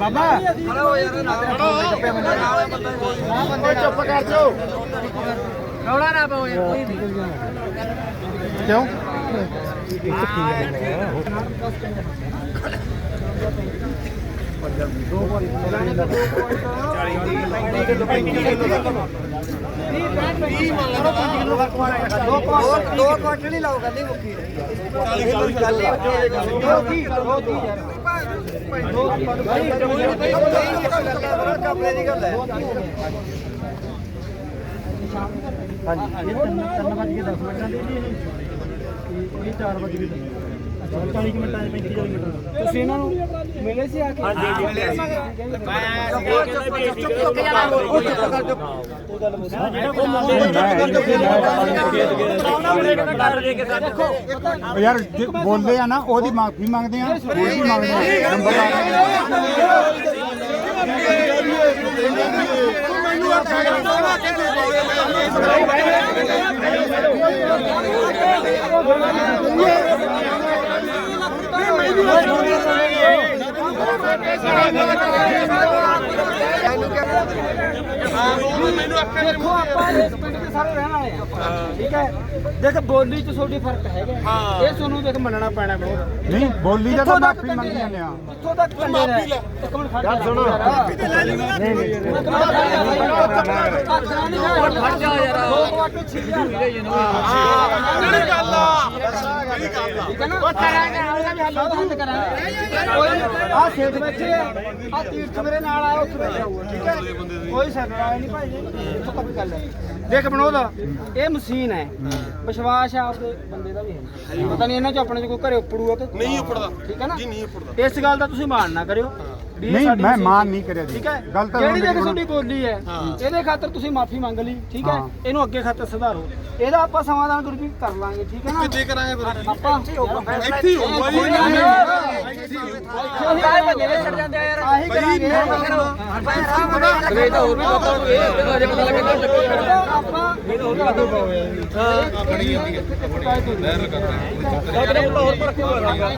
ਬਾਬਾ। ਬੰਦੇ ਚੁੱਪ ਕਰ ਜਾਓ ਰੌਲਾ ਨਾ ਪਾਓ ਯਾਰ ਕੋਈ ਨਹੀਂ। ਕਿਉਂ? लाओ गली मुक्की की गल हाँ जी। धन्यवाद जी दस मिनट ਲਾਓ ਗੱਲੀ ਮੁੱਕੀ ਕਪੜੇ ਦੀ ਗੱਲ ਹੈ। ਤੁਸੀਂ ਇਹਨਾਂ ਨੂੰ ਮਿਲੇ ਸੀ ਆ ਕੇ? ਹਾਂਜੀ ਮਿਲੇ ਸੀ। ਯਾਰ ਜੇ ਬੋਲਦੇ ਆ ਨਾ ਉਹਦੀ ਮਾਫੀ ਮੰਗਦੇ ਆ ਉਹਦੀ ਮੰਗਦੇ ਆ। ਨੰਬਰ ਨਹੀਂ ਮੈਂ ਵੀ ਦੇਖੋ ਆਪਾਂ ਇਸ ਪਿੰਡ ਦੇ ਸਾਰੇ ਰਹਿਣ ਵਾਲੇ ਆ। ਠੀਕ ਹੈ? ਦੇਖ ਬੋਲੀ ਚ ਤੁਹਾਡੀ ਫ਼ਰਕ ਹੈਗਾ। ਇਹ ਤੁਹਾਨੂੰ ਦੇਖ ਮੰਨਣਾ ਪੈਣਾ ਬਹੁਤ। ਨਹੀਂ ਬੋਲੀ ਦਾ ਤਾਂ ਮਾਫੀ ਮੰਗੀ ਜਾਂਦੇ ਆ ਕਿੱਥੋਂ ਤੱਕ ਕੰਡੇ ਨੇ ਇੱਕ ਮਿੰਟ ਖੜ ਜਾ ਸੁਣੋ। ਨਹੀਂ ਨਹੀਂ ਖੜ ਜਾ ਯਾਰ। ਲੋਕ ਵਾਟੂ ਛਿੜ ਆ ਠੀਕ ਹੈ ਨਾ ਉਹ ਕਰਾਂਗੇ ਉਹਦਾ ਵੀ ਹੱਲ ਹੱਲ ਕਰਾਂਗੇ। ਕੋਈ ਆ ਸੇਠ ਬੈਠੇ ਆ ਆ ਤੀਰਥ ਮੇਰੇ ਨਾਲ ਆਇਆ ਉੱਥੇ ਬੈਠਾ ਹੋਊਗਾ। ਠੀਕ ਹੈ? ਕੋਈ ਸਰਨਾਇਆ ਨਹੀਂ ਭਾਈ ਜੀ ਇੱਥੋਂ ਤੱਕ ਗੱਲ ਹੈ। ਦੇਖ ਬਣੋਦ ਇਹ ਮਸ਼ੀਨ ਹੈ। ਵਿਸ਼ਵਾਸ ਆ ਆਪਦੇ ਬੰਦੇ ਦਾ ਵੀ ਹੈ। ਪਤਾ ਨਹੀਂ ਇਹਨਾਂ ਚ ਆਪਣੇ ਚ ਕੋਈ ਘਰੇ ਉਪੜੂਗਾ ਕਿ ਨਹੀਂ ਉੱਪੜਦਾ। ਠੀਕ ਹੈ ਨਾ? ਜੀ ਨਹੀਂ ਉੱਪੜਦਾ। ਇਸ ਗੱਲ ਦਾ ਤੁਸੀਂ ਮਾਣ ਨਾ ਕਰਿਓ। ਨਹੀਂ ਮੈਂ ਮਾਨ। ਨਹੀਂ ਕਰਿਆ ਜੀ ਠੀਕ ਹੈ ਗੱਲ ਤਾਂ ਜਿਹੜੀ ਕੋਲ- ਤੁਹਾਡੀ ਬੋਲੀ ਹੈ ਇਹਦੇ ਖਾਤਰ ਤੁਸੀਂ ਮਾਫੀ ਮੰਗ ਲਈ ਠੀਕ ਹੈ ਹਾਂ। ਇਹਨੂੰ ਅੱਗੇ ਖਾਤਰ ਸੁਧਾਰੋ ਇਹਦਾ ਆਪਾਂ ਸਮਾਧਾਨ ਗੁਰਪ੍ਰੀਤ ਕਰ ਲਾਂਗੇ ਠੀਕ ਹੈ ਨਾ ਕਿੱਥੇ ਕਰਾਂਗੇ ਫਿਰ ਆਪਾਂ ਇੱਥੇ ਹੀ ਹੋਊਗਾ ਜੀ ਆਹੀ ਕਰਾਂਗੇ ਆਪਾਂ